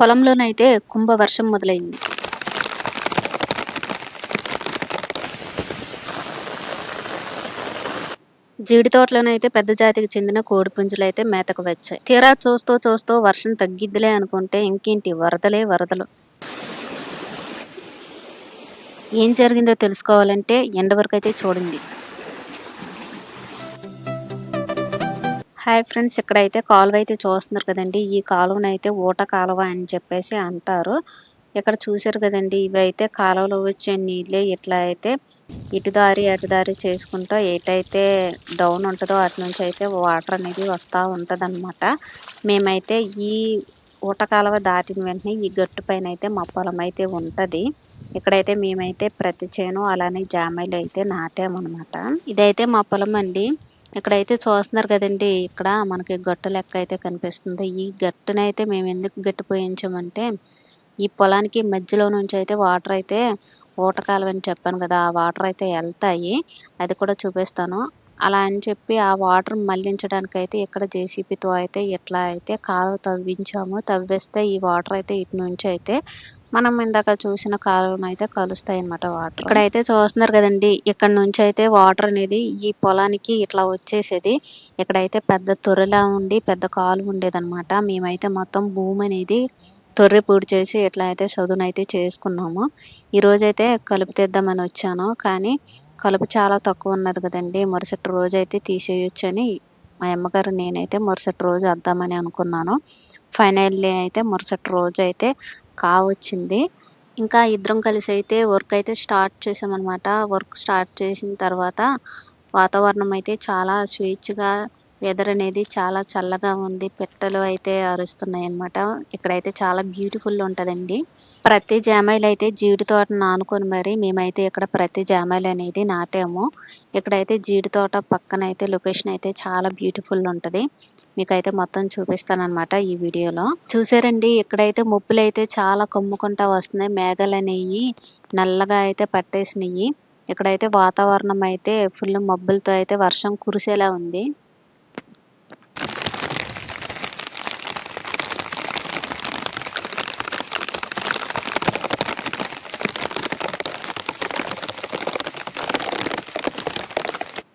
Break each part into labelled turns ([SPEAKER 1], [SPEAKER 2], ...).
[SPEAKER 1] పొలంలోనైతే కుంభవర్షం మొదలైంది. జీడి తోటలోనైతే పెద్ద జాతికి చెందిన కోడి పుంజులు అయితే మేతకు వచ్చాయి. తీరా చూస్తూ చూస్తూ వర్షం తగ్గిద్దిలే అనుకుంటే ఇంకేంటి వరదలే వరదలు. ఏం జరిగిందో తెలుసుకోవాలంటే ఎండ వరకు అయితే చూడండి. హాయ్ ఫ్రెండ్స్ ఇక్కడైతే కాలువ అయితే చూస్తున్నారు కదండి. ఈ కాలువనైతే ఊట కాలువ అని చెప్పేసి అంటారు. ఇక్కడ చూసారు కదండి ఇవి అయితే కాలువలో వచ్చే నీళ్ళే ఇట్లా అయితే ఇటు దారి అటు దారి చేసుకుంటూ ఎటైతే డౌన్ ఉంటుందో అటు నుంచి అయితే వాటర్ అనేది వస్తూ ఉంటుంది మేమైతే ఈ ఊట కాలువ దాటిన వెంటనే ఈ గట్టు పైన అయితే మా పొలం అయితే ఉంటుంది. ఇక్కడైతే మేమైతే ప్రతి చేను అలానే జామాయిలు అయితే నాటామన్నమాట. ఇదైతే మా పొలం అండి. ఇక్కడైతే చూస్తున్నారు కదండి ఇక్కడ మనకి గట్టు లెక్క అయితే కనిపిస్తుంది. ఈ గట్టునైతే మేము ఎందుకు గట్టు పోయించామంటే ఈ పొలానికి మధ్యలో నుంచి అయితే వాటర్ అయితే ఊటకాలం అని చెప్పాను కదా ఆ వాటర్ అయితే వెళ్తాయి అది కూడా చూపిస్తాను. అలా అని చెప్పి ఆ వాటర్ మళ్ళించడానికి అయితే ఇక్కడ జేసీబీతో అయితే ఇట్లా అయితే కాలు తవ్వించాము. తవ్వేస్తే ఈ వాటర్ అయితే ఇటు నుంచి అయితే మనం ఇందాక చూసిన కాలువను అయితే కలుస్తాయి అన్నమాట వాటర్. ఇక్కడ అయితే చూస్తున్నారు కదండి ఇక్కడ నుంచి అయితే వాటర్ అనేది ఈ పొలానికి ఇట్లా వచ్చేసేది. ఇక్కడైతే పెద్ద తొరెలా ఉండి పెద్ద కాలువ ఉండేదన్నమాట. మేమైతే మొత్తం భూమి అనేది తొర్రి పూడి చేసి ఇట్లా అయితే చదువునైతే చేసుకున్నాము. ఈ రోజైతే కలుపు తీద్దామని వచ్చాను కానీ కలుపు చాలా తక్కువ ఉన్నది కదండి. మరుసటి రోజు అయితే తీసేయొచ్చు అని మా అమ్మగారు నేనైతే మరుసటి రోజు వద్దామని అనుకున్నాను. ఫైనల్లీ అయితే మరుసటి రోజు అయితే కావచ్చింది. ఇంకా ఇద్దరం కలిసి అయితే వర్క్ అయితే స్టార్ట్ చేసామన్నమాట. వర్క్ స్టార్ట్ చేసిన తర్వాత వాతావరణం అయితే చాలా స్వేచ్ఛగా వెదర్ అనేది చాలా చల్లగా ఉంది. పెట్టలు అయితే అరుస్తున్నాయి అనమాట ఇక్కడైతే చాలా బ్యూటిఫుల్ ఉంటుందండి. ప్రతి జామాయిలు అయితే జీడి తోట నానుకొని మరి మేమైతే ఇక్కడ ప్రతి జామాయిలు అనేది నాటాము. ఇక్కడైతే జీడి తోట పక్కన అయితే లొకేషన్ అయితే చాలా బ్యూటిఫుల్ ఉంటుంది. మీకైతే మొత్తం చూపిస్తానమాట ఈ వీడియోలో. చూసారండి ఇక్కడైతే ముప్పులు అయితే చాలా కమ్ముకుంటా వస్తున్నాయి. మేఘాలు అనేవి నల్లగా అయితే పట్టేసినాయి. ఇక్కడైతే వాతావరణం అయితే ఫుల్ మబ్బులతో అయితే వర్షం కురిసేలా ఉంది.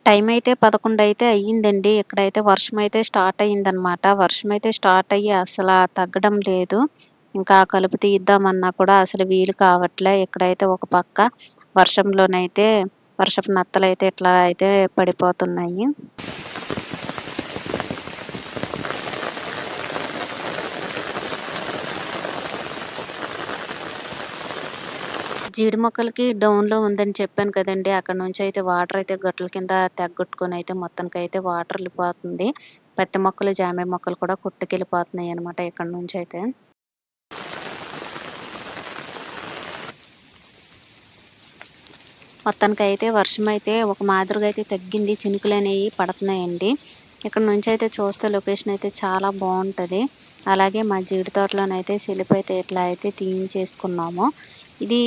[SPEAKER 1] టైం అయితే పదకొండు అయితే అయ్యిందండి. ఇక్కడైతే వర్షం అయితే స్టార్ట్ అయ్యిందనమాట వర్షం అయితే స్టార్ట్ అయ్యి అసలు తగ్గడం లేదు. ఇంకా కలుపు తీద్దామన్నా కూడా అసలు వీలు కావట్లే. ఇక్కడైతే ఒక పక్క వర్షంలోనైతే వర్షపు నత్తలు అయితే ఇట్లా అయితే పడిపోతున్నాయి. జీడి మొక్కలకి డౌన్లో ఉందని చెప్పాను కదండి. అక్కడ నుంచి అయితే వాటర్ అయితే గట్ల కింద తగ్గొట్టుకొని అయితే మొత్తానికి అయితే వాటర్ వెళ్ళిపోతుంది. పత్తి మొక్కలు జామ మొక్కలు కూడా కొట్టుకెళ్ళిపోతున్నాయి అనమాట ఇక్కడ నుంచి అయితే. మొత్తానికి అయితే వర్షం అయితే ఒక మాదిరిగా అయితే తగ్గింది. చినుకులు అనేవి పడుతున్నాయండి. ఇక్కడ నుంచి అయితే చూస్తే లొకేషన్ అయితే చాలా బాగుంటుంది. అలాగే మా జీడి తోటలోనైతే సెలిపి అయితే ఇట్లా అయితే తీయించేసుకున్నాము. ఇది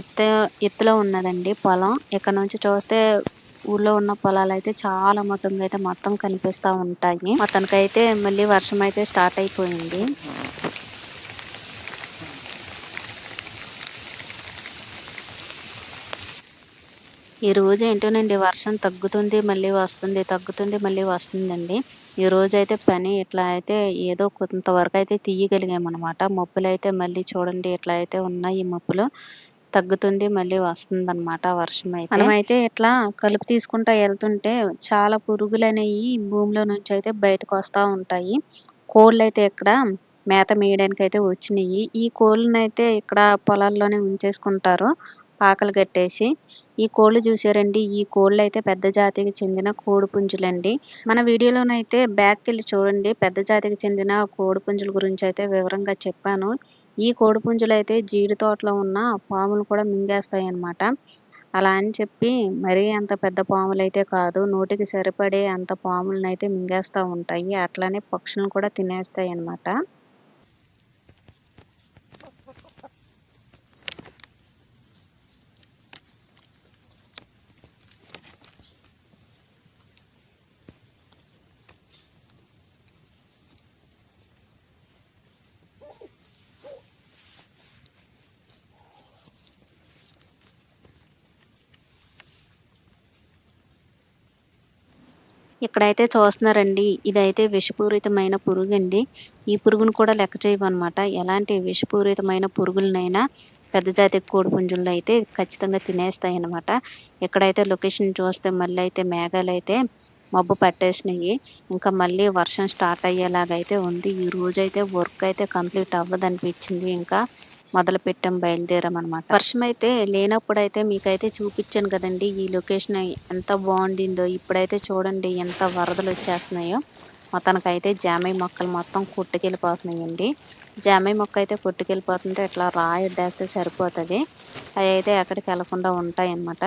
[SPEAKER 1] ఎత్తు ఎత్తులో ఉన్నదండి పొలం. ఇక్కడ నుంచి చూస్తే ఊళ్ళో ఉన్న పొలాలు అయితే చాలా మటుకు అయితే మొత్తం కనిపిస్తూ ఉంటాయి. మొత్తానికైతే మళ్ళీ వర్షం అయితే స్టార్ట్ అయిపోయింది. ఈ రోజు ఏంటోనండి వర్షం తగ్గుతుంది మళ్ళీ వస్తుంది తగ్గుతుంది మళ్ళీ వస్తుందండి. ఈ రోజు అయితే పని ఇట్లా అయితే ఏదో కొంతవరకు అయితే తీయగలిగామన్నమాట. మబ్బులు అయితే మళ్ళీ చూడండి ఇట్లా అయితే ఉన్నాయి ఈ మబ్బులు. తగ్గుతుంది మళ్ళీ వస్తుంది అనమాట వర్షం అయితే. మనమైతే ఇట్లా కలుపు తీసుకుంటా వెళ్తుంటే చాలా పురుగులు అనేవి భూమిలో నుంచి అయితే బయటకు వస్తూ ఉంటాయి. కోళ్ళు అయితే ఇక్కడ మేత మేయడానికి అయితే వచ్చినాయి ఈ కోళ్ళని అయితే ఇక్కడ పొలాల్లోనే ఉంచేసుకుంటారు పాకలు కట్టేసి. ఈ కోళ్ళు చూసారండి ఈ కోళ్ళు అయితే పెద్ద జాతికి చెందిన కోడి పుంజులండి. మన వీడియోలోనైతే బ్యాక్ వెళ్ళి చూడండి. పెద్ద జాతికి చెందిన కోడి పుంజుల గురించి అయితే వివరంగా చెప్పాను. ఈ కోడి పుంజులు అయితే జీడి తోటలో ఉన్న పాములు కూడా మింగేస్తాయి అన్నమాట అలా అని చెప్పి మరీ అంత పెద్ద పాములైతే కాదు. నోటికి సరిపడే అంత పాములనైతే మింగేస్తూ ఉంటాయి. అట్లానే పక్షులను కూడా తినేస్తాయి అన్నమాట ఇక్కడైతే చూస్తున్నారండి. ఇదైతే విషపూరితమైన పురుగు అండి ఈ పురుగును కూడా లెక్క చేయమన్నమాట ఎలాంటి విషపూరితమైన పురుగులనైనా పెద్ద జాతి కోడిపుంజుల్లో అయితే ఖచ్చితంగా తినేస్తాయి అన్నమాట ఇక్కడైతే లొకేషన్ చూస్తే మళ్ళీ అయితే మేఘాలు అయితే మబ్బు పట్టేసినాయి. ఇంకా మళ్ళీ వర్షం స్టార్ట్ అయ్యేలాగైతే ఉంది. ఈ రోజు అయితే వర్క్ అయితే కంప్లీట్ అవ్వదనిపించింది. ఇంకా మొదలు పెట్టాం బయలుదేరాం అనమాట వర్షం అయితే లేనప్పుడు అయితే మీకైతే చూపించాను కదండి ఈ లొకేషన్ ఎంత బాగుండిందో. ఇప్పుడైతే చూడండి ఎంత వరదలు వచ్చేస్తున్నాయో. మొత్తానికైతే జామై మొక్కలు మొత్తం కొట్టుకెళ్ళిపోతున్నాయండి. జామై మొక్క అయితే కొట్టుకెళ్ళిపోతుంటే ఇట్లా రాయి అడ్డేస్తే సరిపోతుంది. అవి అయితే ఎక్కడికి వెళ్ళకుండా ఉంటాయన్నమాట.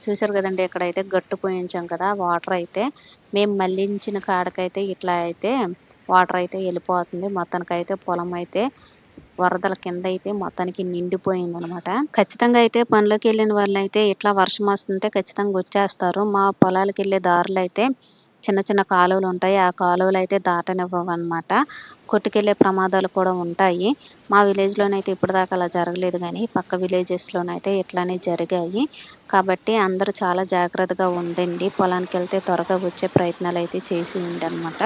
[SPEAKER 1] చూసారు కదండి ఇక్కడైతే గట్టు పోయించాం కదా వాటర్ అయితే. మేము మళ్ళించిన కాడకైతే ఇట్లా అయితే వాటర్ అయితే వెళ్ళిపోతుంది. మొత్తానికైతే పొలం అయితే వరదల కింద అయితే మొత్తానికి నిండిపోయింది అనమాట ఖచ్చితంగా అయితే పనిలోకి వెళ్ళిన వాళ్ళు అయితే ఇట్లా వర్షం వస్తుంటే ఖచ్చితంగా వచ్చేస్తారు. మా పొలాలకు వెళ్ళే దారులు అయితే చిన్న చిన్న కాలువలు ఉంటాయి ఆ కాలువలు అయితే దాటనివ్వవు అనమాట కొట్టుకెళ్ళే ప్రమాదాలు కూడా ఉంటాయి. మా విలేజ్లోనైతే ఇప్పటిదాకా అలా జరగలేదు కానీ పక్క విలేజెస్లోనైతే ఇట్లానే జరిగాయి. కాబట్టి అందరూ చాలా జాగ్రత్తగా ఉండండి. పొలానికి వెళ్తే త్వరగా వచ్చే ప్రయత్నాలు అయితే చేసి అనమాట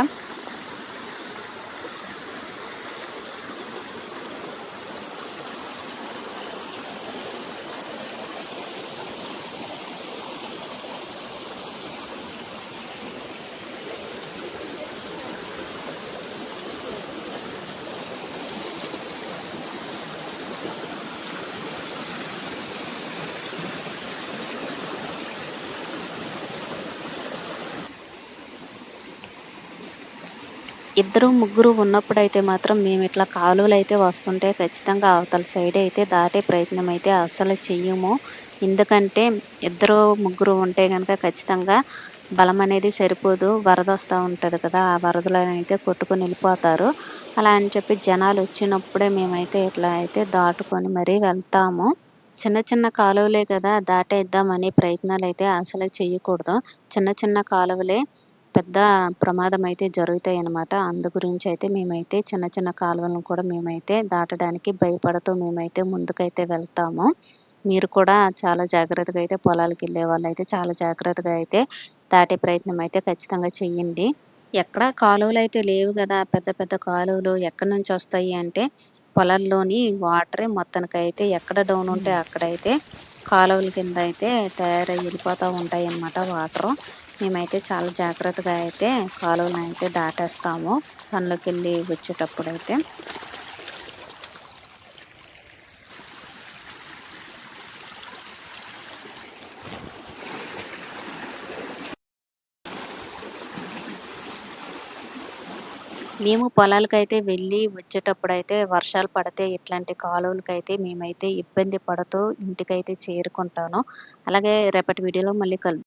[SPEAKER 1] ఇద్దరు ముగ్గురు ఉన్నప్పుడైతే మాత్రం మేము ఇట్లా కాలువలు అయితే వస్తుంటే ఖచ్చితంగా అవతల సైడ్ అయితే దాటే ప్రయత్నం అయితే అస్సలు చెయ్యము. ఎందుకంటే ఇద్దరు ముగ్గురు ఉంటే కనుక ఖచ్చితంగా బలం అనేది సరిపోదు వరద వస్తూ ఉంటుంది కదా ఆ వరదలో అయితే కొట్టుకొని వెళ్ళిపోతారు. అలా అని చెప్పి జనాలు వచ్చినప్పుడే మేమైతే ఇట్లా అయితే దాటుకొని మరీ వెళ్తాము. చిన్న చిన్న కాలువలే కదా దాటేద్దామనే ప్రయత్నాలు అయితే అసలు చేయకూడదు చిన్న చిన్న కాలువలే పెద్ద ప్రమాదం అయితే జరుగుతాయి అన్నమాట అందు గురించి అయితే మేమైతే చిన్న చిన్న కాలువలను కూడా మేమైతే దాటడానికి భయపడుతూ మేమైతే ముందుకైతే వెళ్తాము. మీరు కూడా చాలా జాగ్రత్తగా అయితే పొలాలకు వెళ్ళే వాళ్ళు అయితే చాలా జాగ్రత్తగా అయితే దాటే ప్రయత్నం అయితే ఖచ్చితంగా చెయ్యండి. ఎక్కడ కాలువలు అయితే లేవు కదా పెద్ద పెద్ద కాలువలు ఎక్కడి నుంచి వస్తాయి అంటే పొలాల్లోని వాటరే మొత్తానికైతే ఎక్కడ డౌన్ ఉంటే అక్కడైతే కాలువల కింద అయితే తయారై వెళ్ళిపోతూ ఉంటాయి అన్నమాట వాటర్. మేమైతే చాలా జాగ్రత్తగా అయితే కాలువలను అయితే దాటేస్తాము. పనిలోకి వెళ్ళి వచ్చేటప్పుడు అయితే మేము పొలాలకైతే వెళ్ళి వచ్చేటప్పుడు అయితే వర్షాలు పడితే ఇట్లాంటి కాలువలకైతే మేమైతే ఇబ్బంది పడుతూ ఇంటికైతే చేరుకుంటాను. అలాగే రేపటి వీడియోలో మళ్ళీ కలు